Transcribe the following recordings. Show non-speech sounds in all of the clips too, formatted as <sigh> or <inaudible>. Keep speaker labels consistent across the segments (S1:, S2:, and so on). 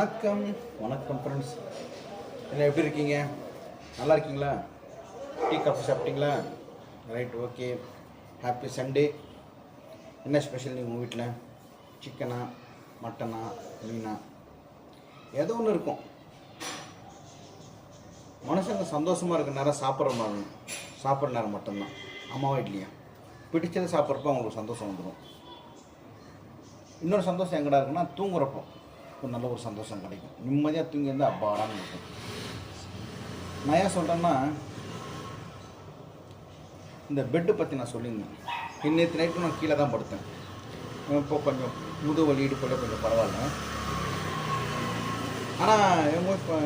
S1: வணக்கம். வணக்கம் ஃப்ரெண்ட்ஸ் என்ன எப்படி இருக்கீங்க? நல்லா இருக்கீங்களா? டீ காஃபி சாப்பிட்டீங்களா? ரைட் ஓகே ஹாப்பி சண்டே என்ன ஸ்பெஷல் நீங்கள் உங்கள் வீட்டில் சிக்கனா மட்டனா மீனா? ஏதோ ஒன்று இருக்கும். மனுஷங்க சந்தோஷமாக இருக்க நேரம் சாப்பிட்ற மாதிரி சாப்பிட்ற நேரம் மட்டும்தான். அம்மா வீட்லையா பிடிச்சதை சாப்பிட்றப்ப அவங்களுக்கு சந்தோஷம் வந்துடும் இன்னொரு சந்தோஷம் எங்கடா இருக்குன்னா தூங்குறப்போ. ஒரு நல்ல ஒரு சந்தோஷம் கிடைக்கும். நிம்மதியாக தூங்கி இருந்தால் அப்பாடான்னு இருக்கும் நான் ஏன் சொல்கிறேன்னா இந்த பெட்டு பற்றி நான் சொல்லியிருந்தேன். இன்னைக்கு நைட்டு நான் கீழே தான் படுத்தேன். இப்போ கொஞ்சம் முது வலி இடுப்புல கொஞ்சம் பரவாயில்ல. ஆனால் எங்கள் இப்போ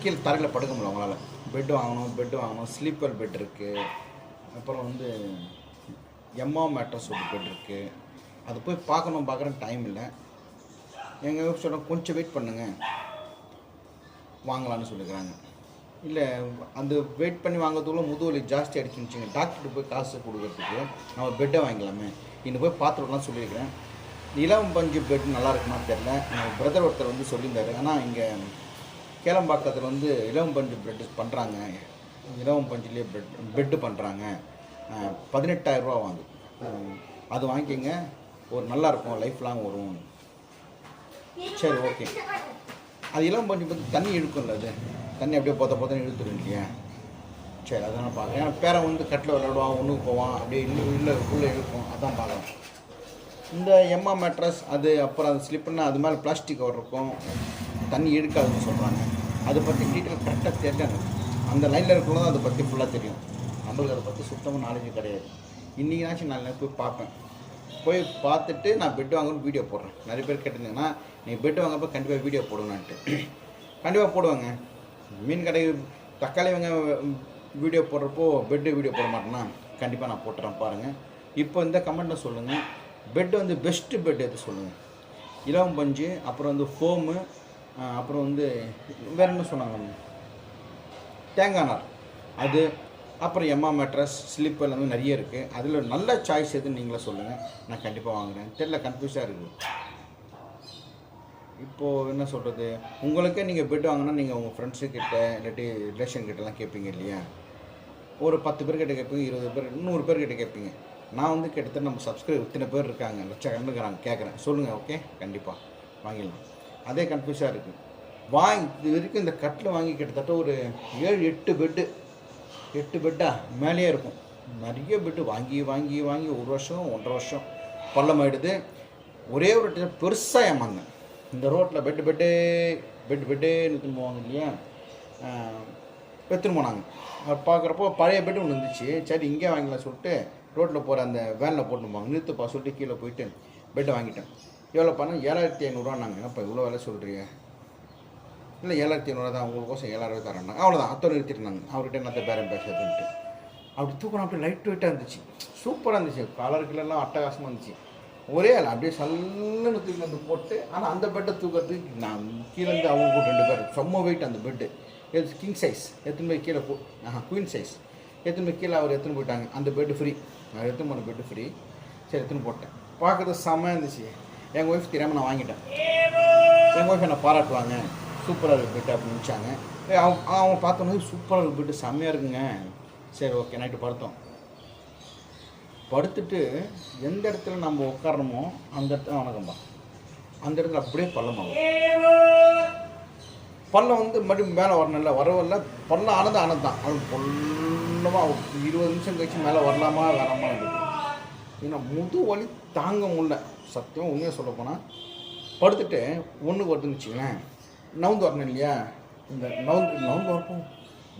S1: கீழே தரையில் படுக்க முடியல அவங்களால. பெட்டு வாங்கணும் பெட்டு வாங்கணும் ஸ்லீப்பர் பெட் இருக்குது அப்புறம் வந்து எம்மா மேட்ரஸ் ஒரு பெட் இருக்குது அது போய் பார்க்கணும் பார்க்குறேன் டைம் இல்லை. எங்கள் சொல்கிறோம் கொஞ்சம் வெயிட் பண்ணுங்கள் வாங்கலாம்னு சொல்லிக்கிறாங்க இல்லை அந்த வெயிட் பண்ணி வாங்குறதுக்குள்ள முதுவலி ஜாஸ்தி அடிச்சுச்சுங்க டாக்டர்கிட்ட போய் காசு கொடுக்கறதுக்கு நம்ம பெட்டை வாங்கிக்கலாமே. இன்னும் போய் பார்த்துருக்கலாம் சொல்லியிருக்கிறேன். இளம் பஞ்சு பெட் நல்லா இருக்குமான்னு தெரில எங்கள் பிரதர் ஒருத்தர் வந்து சொல்லியிருந்தாரு. ஆனால் இங்கே கேளம்பாக்கத்தில் வந்து இளம் பஞ்சு பெட் பண்ணுறாங்க இளம் பஞ்சுலேயே பெட் பெட்டு பண்ணுறாங்க பதினெட்டாயிரரூபா வாங்கு அது வாங்கிக்கோங்க. ஒரு நல்லாயிருக்கும் லைஃப் லாங் வரும். சரி ஓகே அது எல்லாம் பண்ணி பார்த்து தண்ணி இழுக்கும்ல அது. தண்ணி அப்படியே போத்த பொத்தன்னு இழுத்துடும் இல்லையா? சரி அதான் பார்க்குறேன். ஏன்னா பேரன் வந்து கட்டில் விளையாடுவான் ஒன்றுக்கு போவான் அப்படியே இன்னும் இல்லை உள்ளே இழுக்கும். அதான் பார்க்குறேன். இந்த எம்மா மேட்ரஸ் அது அப்புறம் அது ஸ்லிப்புன்னா அது மேலே பிளாஸ்டிக் கவர் இருக்கும். தண்ணி இழுக்காதுன்னு சொல்கிறாங்க அதை பற்றி டீட்டெயில் கரெக்டாக தெரியல அந்த லைனில் இருக்கணும் அதை பற்றி ஃபுல்லாக தெரியும். நம்மளுக்கு அதை பற்றி சுத்தமாக நாலேஜ் கிடையாது. இன்றைக்கினாச்சும் நான் போய் பார்ப்பேன். போய் பார்த்துட்டு நான் பெட் வாங்கணும்னு வீடியோ போடுறேன். நிறைய பேர் கேட்டிருந்தீங்கன்னா நீங்கள் பெட் வாங்கப்போ கண்டிப்பாக வீடியோ போடுவேன்ட்டு கண்டிப்பாக போடுவாங்க. மீன் கடை தக்காளி வாங்க வீடியோ போடுறப்போ பெட்டு வீடியோ போட மாட்டேன்னா கண்டிப்பாக நான் போட்டுறேன் பாருங்கள் இப்போ இந்த கமெண்ட்டில் சொல்லுங்கள் பெட் வந்து பெஸ்ட்டு பெட் எது சொல்லுங்கள் இலவம் பஞ்சு அப்புறம் வந்து ஃபோமு அப்புறம் வந்து வேற என்ன சொன்னாங்க? தேங்காய் நார். அது அப்புறம் எம்மா மேட்ரஸ் ஸ்லிப் எல்லாமே நிறைய இருக்குது அதில் நல்ல சாய்ஸ் எதுன்னு நீங்களே சொல்லுங்கள் நான் கண்டிப்பாக வாங்குறேன். தெரியல கன்ஃபியூஸாக இருக்குது. இப்போது என்ன சொல்கிறது உங்களுக்கே நீங்கள் பெட் வாங்கினா நீங்கள் உங்கள் ஃப்ரெண்ட்ஸுக்கிட்ட இல்லாட்டி ரிலேஷன் கிட்டலாம் கேட்பீங்க இல்லையா? ஒரு பத்து பேர்கிட்ட கேட்பீங்க இருபது பேர் நூறு பேர்கிட்ட கேட்பீங்க நான் வந்து கிட்டத்தட்ட நம்ம சப்ஸ்கிரைப் இத்தனை பேர் இருக்காங்க. லட்சக்கணக்கான கேட்குறேன் சொல்லுங்கள் ஓகே கண்டிப்பாக வாங்கிடலாம். அதே கன்ஃபியூஸாக இருக்குது வாங்கி இது வரைக்கும் இந்த கட்டில் வாங்கி கிட்டத்தட்ட ஒரு ஏழு எட்டு பெட்டு எட்டு பெட்டா மேலேயே இருக்கும். நிறைய பெட்டு வாங்கி வாங்கி வாங்கி ஒரு வருஷம் ஒன்றரை வருஷம் பள்ளமாயிடுது ஒரே ஒரு time பெருசாக ஏமாந்தேன். இந்த ரோட்டில் பெட்டு பெட்டு பெட்டு பெட்டுன்னு எடுத்துன்னு போவாங்க இல்லையா? எடுத்துன்னு போனாங்க பார்க்குறப்போ பழைய பெட்டு ஒன்று இருந்துச்சு. சரி இங்கே வாங்கலாம் சொல்லிட்டு ரோட்டில் போகிற அந்த வேனில் போட்டுப்பாங்க நிறுத்துப்பா சொல்லிட்டு கீழே போயிட்டு பெட்டை வாங்கிட்டேன். எவ்வளோ பணம் ஏழாயிரத்தி ஐநூறுரூவான்னாங்க என்னப்பா இவ்வளோ வேலை சொல்கிறீங்க இல்லை ஏழாயிரத்தி ஐநூறுவா தான் உங்களுக்கோசம் ஏழாயிரம் தரேன்னா அவ்வளோதான் அத்தனை நிறுத்திருந்தாங்க. அவர்கிட்ட என்னத்த பேரம் பேசுறதுன்ட்டு. அப்படி தூக்கணும் அப்படியே லைட் வெயிட்டாக இருந்துச்சு. சூப்பராக இருந்துச்சு. கலருக்குலாம் அட்டகாசமாக இருந்துச்சு. ஒரே ஆள் அப்படியே சல்லுன்னு தூக்கி வந்து போட்டு ஆனால் அந்த பெட்டை தூக்கிறதுக்கு நான் கீழேருந்து அவங்க கூட ரெண்டு பேர். செம்ம வெயிட் அந்த பெட்டு எது கிங் சைஸ் எத்தனை போய் கீழே போ ஆஹா குயின் சைஸ் எத்தனை போய் கீழே அவர் எடுத்துன்னு போயிட்டாங்க. அந்த பெட்டு ஃப்ரீ நான் எடுத்துன்னு போன பெட்டு ஃப்ரீ சரி எடுத்துன்னு போட்டேன். பார்க்கறது செம்மையாக இருந்துச்சு. எங்கள் ஒய்ஃப் தெரியாமல் நான் வாங்கிட்டேன். எங்கள் ஒய்ஃப் என்னை பாராட்டுவாங்க. சூப்பராக இருக்கு பெட்டு அப்படின்னு நினச்சாங்க. அவங்க அவங்க பார்த்தோன்னே சூப்பராக இருக்கு பெட்டு செம்மையாக இருக்குங்க. சரி ஓகே நைட்டு படுத்தோம். படுத்துட்டு எந்த இடத்துல நம்ம உட்காரணுமோ அந்த இடத்துல வணக்கம்பா அந்த இடத்துல அப்படியே பள்ளமாகும் பள்ளம் வந்து மறுபடியும் மேலே வரணும்ல வரவில்ல. பள்ளம் ஆனது ஆனது தான் அது பொல்லமாக இருபது நிமிஷம் கழிச்சு மேலே வரலாமா வேணாமா இருக்குது ஏன்னா முது வலி தாங்க முடியல. சத்தியம் உண்மையாக சொல்ல போனால் படுத்துட்டு ஒன்றுக்கு வருதுன்னு வச்சுங்களேன் நவுந்து வரணும் இல்லையா? இந்த நவுந்து நவுந்து வரப்போம்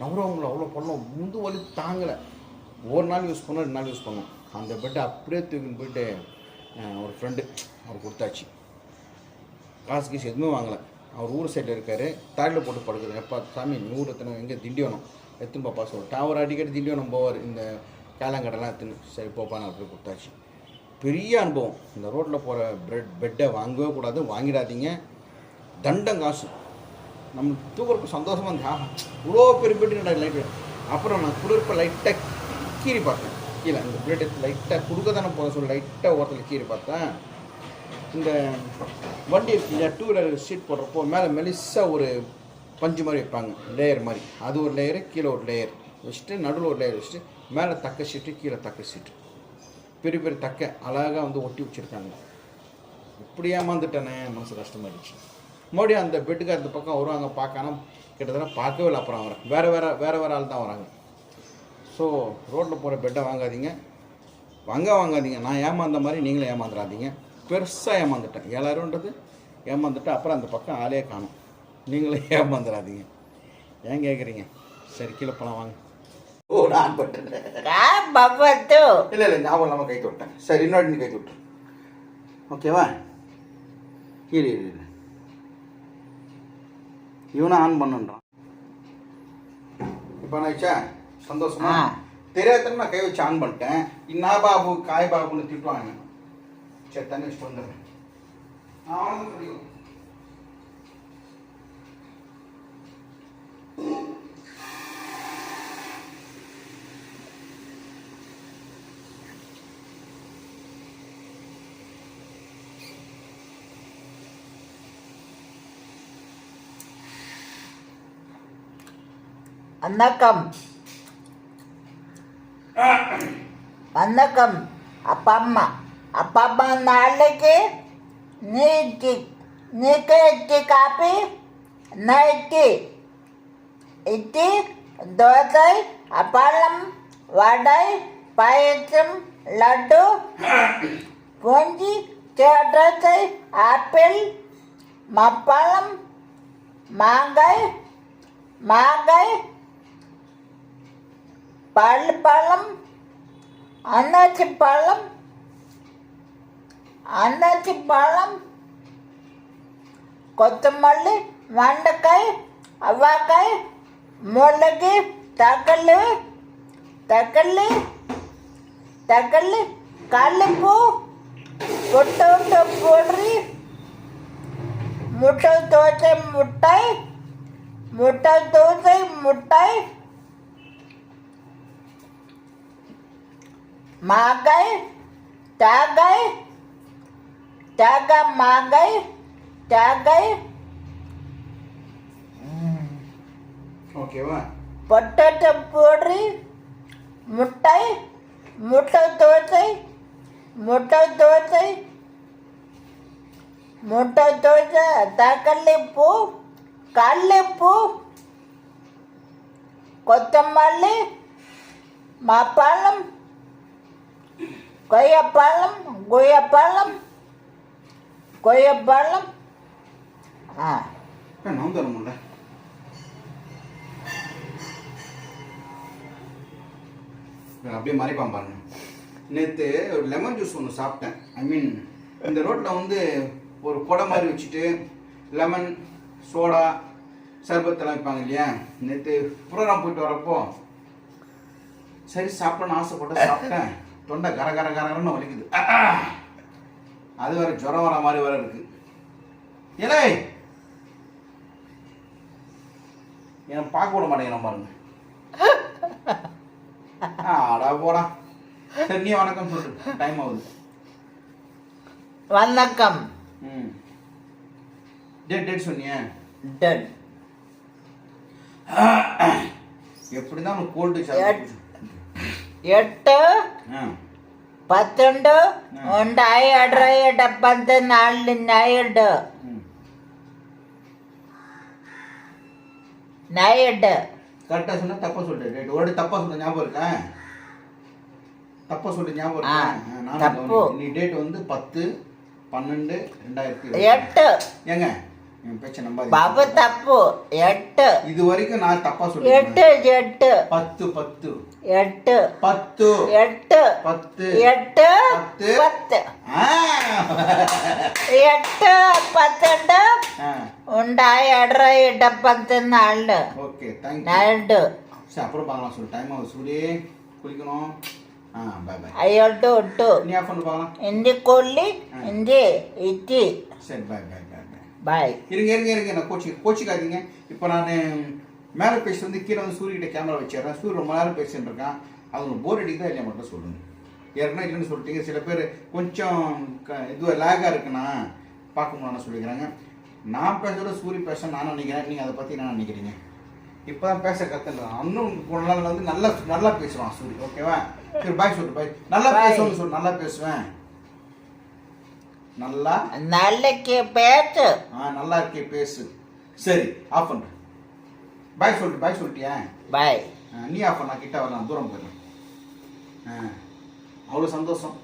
S1: நவுறவங்களை அவ்வளோ பண்ணோம். முந்து வலி தாங்கலை. ஒரு நாள் யூஸ் பண்ணோம் ரெண்டு நாள் யூஸ் பண்ணோம். அந்த பெட்டை அப்படியே தூக்கின்னு போயிட்டு ஒரு ஃப்ரெண்டு அவர் கொடுத்தாச்சு. காசு கீசு எதுவுமே வாங்கலை. அவர் ஊர் சைடில் இருக்கார். தாழில் போட்டு படுக்குது. எப்பா சாமி நூறு எத்தனை எங்கே திண்டிவனம்? எத்தனை பாப்பா சொல்லிட்டு அவர் அடிக்கடி திண்டிவனம் போவார். இந்த காலங்கடெல்லாம் எத்தனை சரி போப்பான்னு நான் கொடுத்தாச்சு. பெரிய அனுபவம். இந்த ரோட்டில் போகிற பிரெட் பெட்டை வாங்கவே கூடாது. வாங்கிடாதீங்க. தண்டம் காசு. நம்ம தூக்குறப்ப சந்தோஷமாக இருந்தா இவ்வளோ பெரிய பெரிய லைட்டு அப்புறம் நான் குளிர்ப்ப லைட்டாக கீறி பார்த்தேன். கீழே அந்த பிளேட் லைட்டாக கொடுக்க தானே போக சொல்லி லைட்டாக ஓரத்தில் கீறி பார்த்தேன். இந்த வண்டி இருக்கு டூ வீலர் சீட் போடுறப்போ மேலே மெலிசாக ஒரு பஞ்சு மாதிரி வைப்பாங்க. லேயர் மாதிரி. அது ஒரு லேயரு கீழே ஒரு லேயர் வச்சுட்டு நடுவில் ஒரு லேயர் வச்சுட்டு மேலே தக்க சீட்டு கீழே தக்க சீட்டு பெரிய பெரிய தக்க அழகாக வந்து ஒட்டி வச்சுருக்காங்க. இப்படி ஏமாந்துட்டேனே மனசு கஷ்டமாயிடுச்சு. மறுபடியும் அந்த பெட்டுக்கு அந்த பக்கம் வருவாங்க பார்க்காம கிட்டத்தட்ட பார்க்கவே இல்லை. அப்புறம் வரேன் வேறு வேறு வேறு வேறு ஆள் தான் வராங்க. ஸோ ரோட்டில் போகிற பெட்டை வாங்காதீங்க. வாங்க வாங்காதீங்க. நான் ஏமாந்த மாதிரி நீங்களும் ஏமாந்துடாதீங்க பெருசாக ஏமாந்துட்டேன். ஏழாயிரம்ன்றது ஏமாந்துட்டு அப்புறம் அந்த பக்கம் ஆளே காணும். நீங்களும் <laughs> ஏமாந்துடாதீங்க ஏன் கேட்குறீங்க சரி கீழே போலாம் வாங்க. ஓ நான்
S2: பப்பத்து
S1: இல்லை இல்லை ஞாபகம் இல்லாமல் கை தொட்டேன். சரி இன்னொரு கை தொட்டு. ஓகேவா இரு இரு. இவனை ஆன் பண்ணுன்றான். இப்போ ஆச்சா சந்தோஷமா. தெரியாத நான் கை வச்சு ஆன் பண்ணிட்டேன். இன்னா பாபு காய் பாபுன்னு திட்டுவாங்க. சரி தண்ணி வச்சுட்டு வந்துடுறேன். வந்து தெரியும்
S2: வணக்கம் வணக்கம் அப்பா அம்மா அப்பா அம்மா நாளைக்கு நீ இட்லி நீக்கு இட்லி காப்பி நான் இட்லி இட்லி தோசை அப்பளம் வடை பாயசம் லட்டு பூஞ்சி தேட்டத்தை ஆப்பிள் மப்பளம் மாங்காய் மாங்காய் பழம் அன்னாச்சி பழம் அன்னாச்சி பழம் கொத்தமல்லி வெண்டைக்காய் அவ்வாக்காய் மிளகு தக்காளி தக்காளி தக்காளி கல்லுப்பூ பொட்டோட்டோ போடுறி முட்டை தோசை முட்டை முட்டை தோசை முட்டை மாங்காய் தேங்காய் தேங்காய் மாங்காய் தேங்காய்
S1: ஓகேவா
S2: பொட்டேட்டோ பொடி முட்டை முட்டை தோசை முட்டை தோசை முட்டை தோசை தக்காளி பூ கடலைப்பூ கொத்தமல்லி மாப்பழம் கொய்யாப்பழம் கொய்யாப்பழம் கொய்யாப்பழம். ஆ.
S1: நான் தரமுல்ல. அப்படியே மறைப்பான் பாருங்க. நேற்று ஒரு லெமன் ஜூஸ் ஒன்று சாப்பிட்டேன். ஐ மீன் இந்த ரோட்டில் வந்து ஒரு குடை மாதிரி வச்சுட்டு லெமன் சோடா சர்பத்தெல்லாம் வைப்பாங்க இல்லையா? நேற்று புரோகிராம் போயிட்டு வரப்போ சரி சாப்பிடணும்னு ஆசைப்பட்டு சாப்பிட்டேன். தொண்டை கர கர கரன்னு வலிக்குது. அது வேற ஜுரம் வர மாதிரி வேற இருக்கு. ஏலே! என்னை பார்க்க விட மாட்டேங்கிறான் பாருங்க. ஆடா போடா. சரி நீ வணக்கம் சொல்லு. டைம் ஆகுது.
S2: வணக்கம்.
S1: ம். டேட் டேட் சொன்னியே.
S2: டன்
S1: எப்படி தான் கோல்டு
S2: எட்டு பத்துண்டு உண்டு പത്തുണ്ട് ഉണ്ടായി അടറയുടെ പത്ത്
S1: നാലിനായുണ്ട്
S2: நாயுண்டு
S1: கரெக்டாக சொன்னால் தப்பாக சொல்கிறேன் ரைட் ஒரு தப்பாக சொன்ன ஞாபகம் இருக்கா தப்பாக சொல்கிற ஞாபகம் இருக்கா நான் நீ டேட் வந்து பத்து பன்னெண்டு ரெண்டாயிரத்தி
S2: எட்டு
S1: ஏங்க என் பேச்ச நம்பாது
S2: பபு தப்பு. எட்டு.
S1: இது வரைக்கும் நான் தப்பா
S2: சொல்றேன்
S1: எட்டு
S2: எட்டு.
S1: பத்து பத்து.
S2: எட்டு.
S1: பத்து.
S2: எட்டு.
S1: பத்து.
S2: எட்டு.
S1: பத்து. பத்து. எட்டு பத்தெண்டு. குளிக்கணும். பாய் இருங்க இருங்க இருங்க. நான் கோச்சி கோச்சிக்காதீங்க. இப்போ நான் மேலே பேசி வந்து கீழே வந்து சூரியகிட்ட கேமரா வச்சிடுறேன். சூரிய ரொம்ப நேரம் பேசிட்டு இருக்கான். அது உங்களுக்கு போர் அடிக்குதா இல்லையா மட்டும் சொல்லுங்க. ஏற்கனவே இல்லைன்னு சொல்லிட்டீங்க. சில பேர் கொஞ்சம் இது லேகாக இருக்குண்ணா பார்க்க முடியலன்னு சொல்லிக்கிறாங்க? நான் பேசுகிற சூரி பேச நான் நினைக்கிறேன். நீங்கள் அதை பற்றி என்ன நினைக்கிறீங்க? இப்போ தான் பேச கற்றுக்கலாம் இன்னும் கொஞ்ச நாள் வந்து நல்லா நல்லா பேசுவான் சூரி ஓகேவா? சரி பாய் சொல்லு பாய் நல்லா. பேசுவேன்னு சொல்லு நல்லா பேசுவேன். நல்லா?
S2: நாளைக்கு பேச்சு
S1: ஆ நல்லா இருக்கே பேசு. சரி ஆஃப் பண்ணு. பாய் சொல்லிட்டு பாய் சொல்லிட்டியா?
S2: பாய்
S1: நீ ஆஃப் பண்ண கிட்ட வரலாம் தூரம் போயிடலாம் ஆ அவ்வளோ சந்தோஷம்.